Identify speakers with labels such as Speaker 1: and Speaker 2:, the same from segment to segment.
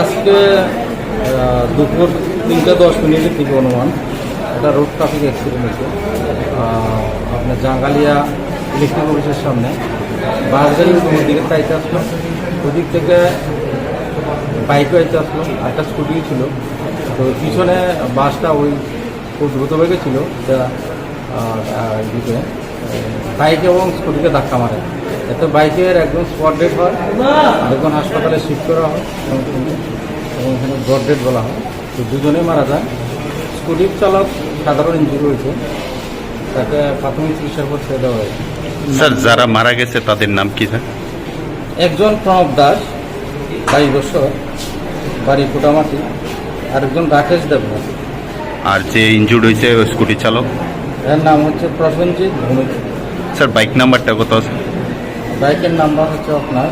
Speaker 1: আজকে দুপুর তিনটা দশ মিনিটের থেকে অনুমান। একটা রোড ট্রাফিক অ্যাক্সিডেন্ট আপনার জাঙ্গালিয়া ইলেকট্রিক অফিসের সামনে। বাস গাড়ি ওই দিকে চাইতে আসলো। ওদিক থেকে বাইকও আইতে আসলো। একটা স্কুটি ছিল। তো পিছনে বাসটা ওই খুব দ্রুত বেগে ছিল যা দিকে। বাইক এবং স্কুটিকে ধাক্কা মারে। এতে বাইকের একদম স্পট ডেট হয় আরেকজন হাসপাতালে শিফট করা হয় এবং এবং এখানে ব্রড ডেট বলা হয়। তো দুজনেই মারা যায়। স্কুটির চালক সাধারণ ইঞ্জুরি হয়েছে তাকে প্রাথমিক চিকিৎসার পর ছেড়ে দেওয়া হয়েছে।
Speaker 2: স্যার যারা মারা গেছে তাদের নাম কি স্যার?
Speaker 1: একজন প্রণব দাস বাইশ বছর বাড়ি কুটামাটি। আরেকজন রাকেশ দেবনাথ
Speaker 2: আর যে ইনজুর্ড হয়েছে স্কুটি চালক?
Speaker 1: এর নাম হচ্ছে প্রসেনজিৎ ভূমিক।
Speaker 2: স্যার বাইক নাম্বারটা কত আছে?
Speaker 1: বাইকের নাম্বার হচ্ছে আপনার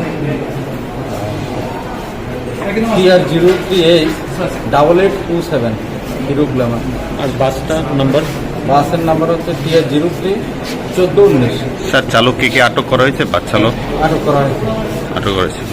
Speaker 1: zero three eight double eight two seven Hero
Speaker 3: আর বাসটা নাম্বার
Speaker 1: বাসের নাম্বার হচ্ছে জিরো থ্রি চোদ্দ উনিশ।
Speaker 2: স্যার চালককে কি আটক করা হয়েছে? বাস চালক?
Speaker 1: আটক করা হয়েছে।
Speaker 2: আটক করা হয়েছে।